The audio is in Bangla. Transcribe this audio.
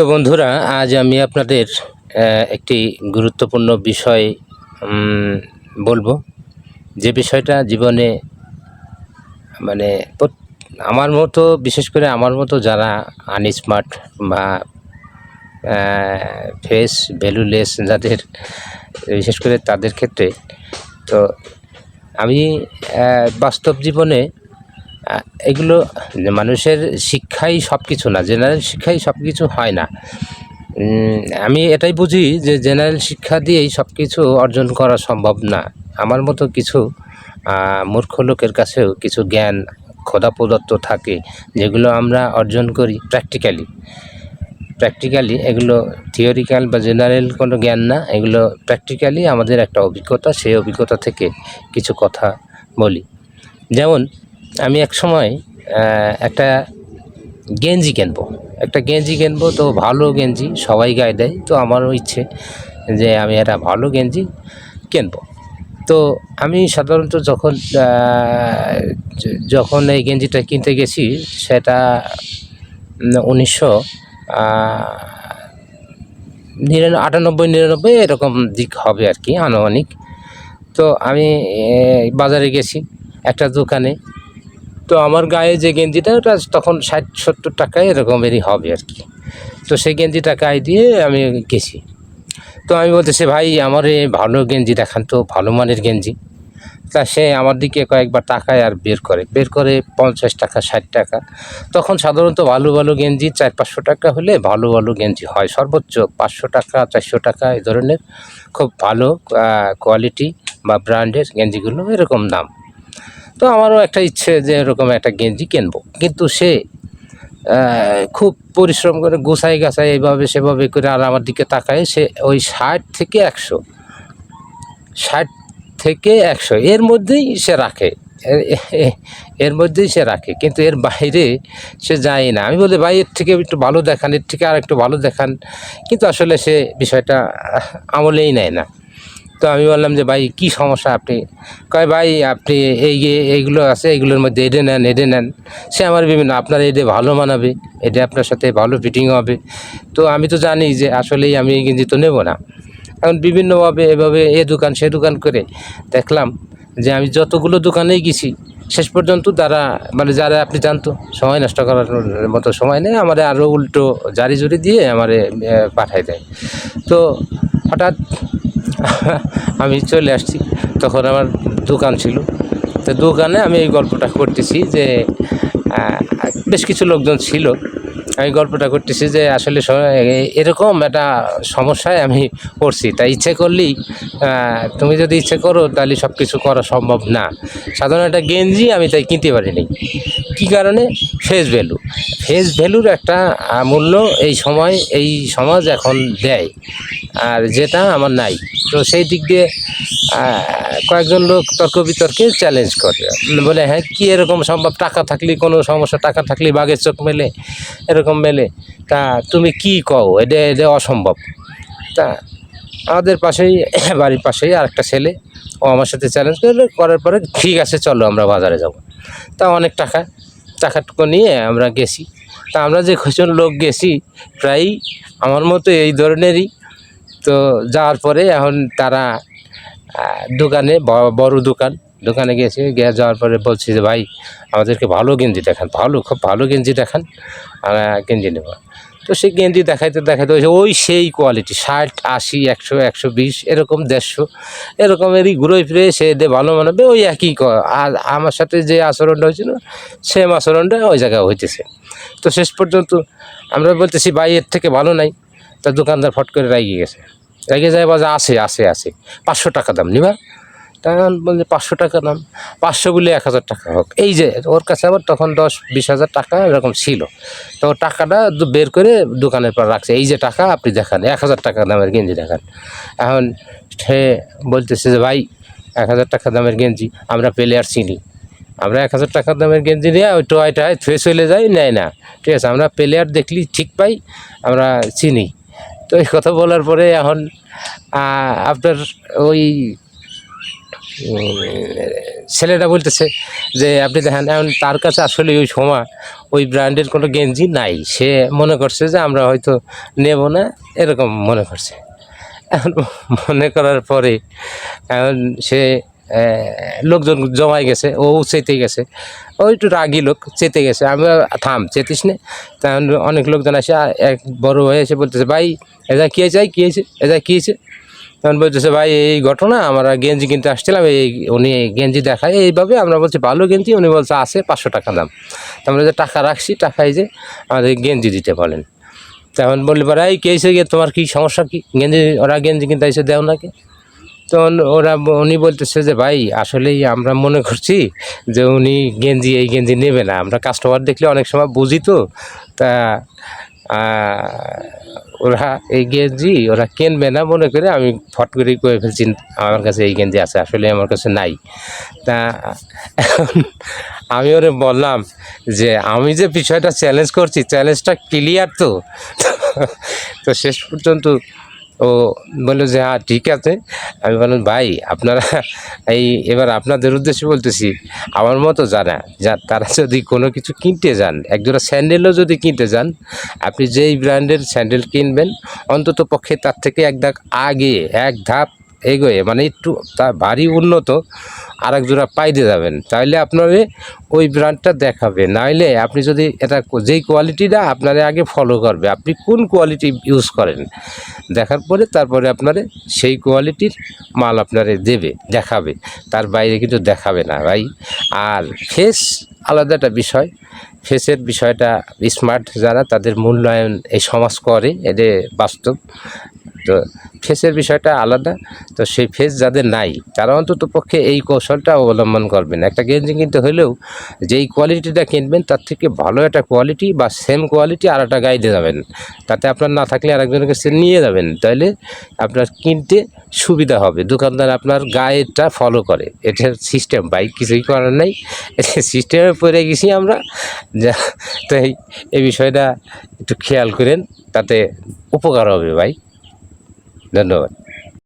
তো বন্ধুরা, আজ আমি আপনাদের একটি গুরুত্বপূর্ণ বিষয় বলব। যে বিষয়টা জীবনে মানে আমার মতো, বিশেষ করে আমার মতো যারা আনস্মার্ট বা ফেস ভ্যালুলেস যাদের, বিশেষ করে তাদের ক্ষেত্রে, তো আমি বাস্তব জীবনে এগুলো মানুষের শিক্ষাই সব কিছু না জেনারেল শিক্ষাই সব কিছু হয় না। আমি এটাই বুঝি যে জেনারেল শিক্ষা দিয়েই সব কিছু অর্জন করা সম্ভব না। আমার মতো কিছু মূর্খ লোকের কাছেও কিছু জ্ঞান, খোদা প্রদত্ত থাকে, যেগুলো আমরা অর্জন করি প্র্যাকটিক্যালি প্র্যাকটিক্যালি এগুলো থিওরিক্যাল বা জেনারেল কোনো জ্ঞান না, এগুলো প্র্যাকটিক্যালি আমাদের একটা অভিজ্ঞতা, সেই অভিজ্ঞতা থেকে কিছু কথা বলি। যেমন আমি এক সময় একটা গেঞ্জি কিনবো। একটা গেঞ্জি কিনবো তো ভালো গেঞ্জি, সবাই গায়ে দেয়, তো আমারও ইচ্ছে যে আমি একটা ভালো গেঞ্জি কিনবো। তো আমি সাধারণত যখন যখন এই গেঞ্জিটা কিনতে গেছি, সেটা উনিশশো নিরানব্বই আটানব্বই, নিরানব্বই এরকম দিক হবে আর কি আনুমানিক। তো আমি বাজারে গেছি, একটা দোকানে তো আমার গায়ে যে গেঞ্জিটা, ওটা তখন ষাট, সত্তর টাকায় এরকমেরই হবে আর কি। তো সেই গেঞ্জিটা গায়ে দিয়ে আমি গেছি। তো আমি বলতেছি, ভাই, আমার এই ভালো গেঞ্জি দেখান তো, ভালো মানের গেঞ্জি। তা সে আমার দিকে কয়েকবার টাকায় আর বের করে। বের করে পঞ্চাশ টাকা, ষাট টাকা। তখন সাধারণত ভালো ভালো গেঞ্জি চার, পাঁচশো টাকা হলে ভালো ভালো গেঞ্জি হয়। সর্বোচ্চ পাঁচশো টাকা, চারশো টাকা এই ধরনের খুব ভালো কোয়ালিটি বা ব্র্যান্ডের গেঞ্জিগুলো এরকম দাম। তো আমারও একটা ইচ্ছে যে এরকম একটা গেঞ্জি কিনবো। কিন্তু সে খুব পরিশ্রম করে গোছাই গাছাই এইভাবে সেভাবে করে আর আমার দিকে তাকায়, সে ওই ষাট থেকে একশো। ষাট থেকে একশো। এর মধ্যেই সে রাখে। এর মধ্যেই সে রাখে। কিন্তু এর বাইরে সে যায় না। আমি বলি, ভাই, এর থেকে একটু ভালো দেখান, এর থেকে আর একটু ভালো দেখান। কিন্তু আসলে সে বিষয়টা আমলেই নেয় না। তো আমি বললাম যে, ভাই, কী সমস্যা আপনি? কয়, ভাই, আপনি এই এইগুলো আছে, এইগুলোর মধ্যে এডে নেন এডে নেন। সে আমার বিভিন্ন, আপনার এডে ভালো মানাবে এটা আপনার সাথে ভালো ফিটিং হবে। তো আমি তো জানি যে, আসলেই আমি এই তো নেব না। এখন বিভিন্নভাবে এভাবে এ দোকান, সে দোকান করে দেখলাম যে, আমি যতগুলো দোকানেই গেছি, শেষ পর্যন্ত তারা মানে যারা আপনি জানতো, সময় নষ্ট করার মতো সময় নেই, আমার আরও উল্টো জারি জুড়ি দিয়ে আমার পাঠাই দেয়। তো হঠাৎ আমি চলে আসছি। তখন আমার দোকান ছিল। তো দোকানে আমি এই গল্পটা করতেছি যে বেশ কিছু লোকজন ছিল। আমি গল্পটা করতেছি যে আসলে এরকম একটা সমস্যায় আমি পড়ছি। তাই ইচ্ছে করলেই তুমি যদি ইচ্ছে করো তাহলে সব কিছু করা সম্ভব না। সাধারণ একটা গেঞ্জি আমি তাই কিনতে পারিনি। কী কারণে? ফেস ভ্যালু ফেস ভ্যালুর একটা মূল্য এই সময়, এই সমাজ এখন দেয়। আর যেটা আমার নাই। তো সেই দিক দিয়ে কয়েকজন লোক তর্ক বিতর্কে চ্যালেঞ্জ করে। বলে হ্যাঁ কি এরকম সম্ভব? টাকা থাকলে কোনো সমস্যা, টাকা থাকলে বাঘের চোখ মেলে? এরকম মেলে, তা তুমি কি কও? এটা এটা অসম্ভব। তা আমাদের পাশেই, বাড়ির পাশেই আরেকটা ছেলে, ও আমার সাথে চ্যালেঞ্জ করল, করার পরে ঠিক আছে, চলো আমরা বাজারে যাব। তা অনেক টাকা টাকাটুকু নিয়ে আমরা গেছি। তা আমরা যে কজন লোক গেছি, প্রায়ই আমার মতো এই ধরনেরই। তো যাওয়ার পরে এখন তারা দোকানে বড় দোকান। দোকানে গেছে গিয়ে যাওয়ার পরে বলছি যে, ভাই, আমাদেরকে ভালো গেঞ্জি দেখান, ভালো, খুব ভালো গেঞ্জি দেখান আমরা গেঞ্জি নেব। তো সেই গেঞ্জি দেখাইতে দেখাইতে ওই সেই কোয়ালিটি ষাট, আশি, একশো একশো বিশ, এরকম দেড়শো এরকমেরই ঘুরে ফিরে সে দে ভালো মানাবে ওই একই আর আমার সাথে যে আচরণটা হয়েছিল সেম আচরণটা ওই জায়গায় হইতেছে। তো শেষ পর্যন্ত আমরা বলতেছি, ভাই, এর থেকে ভালো নাই। তা দোকানদার ফট করে রাগিয়ে গেছে। রেগে যায় বাজে আছে আসে আসে পাঁচশো টাকা দাম নিবা। তখন বলছে পাঁচশো টাকা দাম পাঁচশো বলে এক হাজার টাকা হোক। এই যে, ওর কাছে আবার তখন দশ বিশ হাজার টাকা এরকম ছিল। তো টাকাটা বের করে দোকানের পর রাখছে। এই যে টাকা আপনি দেখান, এক হাজার টাকা দামের গেঞ্জি দেখান। এখন সে বলতেছে যে, ভাই, এক হাজার টাকা দামের গেঞ্জি, আমরা প্লেয়ার চিনি। আমরা এক হাজার টাকা দামের গেঞ্জি নিয়ে ওই টোয়াই থুয়ে চলে যাই, নেয় না। ঠিক আছে, আমরা প্লেয়ার দেখলি, ঠিক পাই, আমরা চিনি। তো এই কথা বলার পরে এখন আপনার ওই ছেলেটা বলতেছে যে, আপনি দেখেন, এখন তার কাছে আসলে ওই সময় ওই ব্র্যান্ডের কোনো গেঞ্জি নাই। সে মনে করছে যে, আমরা হয়তো নেব না। এরকম মনে করছে। এখন মনে করার পরে, এখন সে লোকজন জমাই গেছে, ও চেতে গেছে। ও একটু রাগি লোক, চেতে গেছে। আমি থাম, চেতিস নে। তখন অনেক লোকজন আসে এক বড় হয়ে এসে বলতেছে, ভাই এদা কী হয়েছে কী হয়েছে এদা কী হয়েছে? তখন বলতেছে, ভাই, এই ঘটনা, আমরা গেঞ্জি কিনতে আসছিলাম, এই উনি গেঞ্জি দেখায়, এইভাবে আমরা বলছি, ভালো গেঞ্জি? উনি বলছে, আছে, পাঁচশো টাকা দাম। তো আমরা যে টাকা রাখছি টাকায় যে আমাদের গেঞ্জি দিতে বলেন। তখন বললে পরে এই কে এসে গিয়ে তোমার কী সমস্যা কী? গেঞ্জি, ওরা গেঞ্জি কিনতে এসে দেও নাকি? তখন ওরা উনি বলতেছে যে, ভাই, আসলেই আমরা মনে করছি যে উনি গেঞ্জি, এই গেঞ্জি নেবে না। আমরা কাস্টমার দেখলে অনেক সময় বুঝি তো। তা ওরা এই গেঞ্জি, ওরা কেনবে না মনে করে আমি ফট করে কয়ে ফেলছি, আমার কাছে এই গেঞ্জি আছে, আসলে আমার কাছে নাই। তা, আমি ওরে বললাম যে, আমি যে বিষয়টা চ্যালেঞ্জ করছি চ্যালেঞ্জটা ক্লিয়ার তো? তো শেষ পর্যন্ত ও বলল যে হ্যাঁ ঠিক আছে। আমি বললাম, ভাই, আপনারা এই, এবার আপনাদের উদ্দেশ্যে বলতেছি, আমার মতো জানা যা, তারা যদি কোনো কিছু কিনতে যান একজোড়া স্যান্ডেলও যদি কিনতে যান, আপনি যেই ব্র্যান্ডের স্যান্ডেল কিনবেন অন্তত পক্ষে তার থেকে এক ধাপ আগে, এক ধাপ এগোয়ে মানে একটু তা ভারী উন্নত আর এক জোড়া পাইতে যাবেন। তাহলে আপনারে ওই ব্র্যান্ডটা দেখাবে। নাইলে আপনি যদি এটা যেই কোয়ালিটিটা আপনারে আগে ফলো করবে, আপনি কোন কোয়ালিটি ইউজ করেন, দেখার পরে তারপরে আপনারে সেই কোয়ালিটির মাল আপনারে দেবে, দেখাবে। তার বাইরে কিন্তু দেখাবে না ভাই। আর ফেস আলাদা একটা বিষয়। ফেসের বিষয়টা স্মার্ট যারা, তাদের মূল্যায়ন এই সমাজ করে, এদের বাস্তব। তো ফেসের বিষয়টা আলাদা, তো সেই ফেস যাদের নাই, তারা অন্তত পক্ষে এই কৌশলটা অবলম্বন করবেন। একটা গেঞ্জি কিনতে হলেও যেই কোয়ালিটিটা কিনবেন, তার থেকে ভালো একটা কোয়ালিটি বা সেম কোয়ালিটি আর একটা গাইডে যাবেন। তাতে আপনার না থাকলে আরেকজনের কাছে নিয়ে যাবেন। তাহলে আপনার কিনতে সুবিধা হবে। দোকানদার আপনার গায়েটা ফলো করে। এটার সিস্টেম বাইক কিছুই করার নাই। এটা সিস্টেমে পড়ে গেছি আমরা। যা, তাই এই বিষয়টা একটু খেয়াল করেন, তাতে উপকার হবে ভাই। ধন্যবাদ।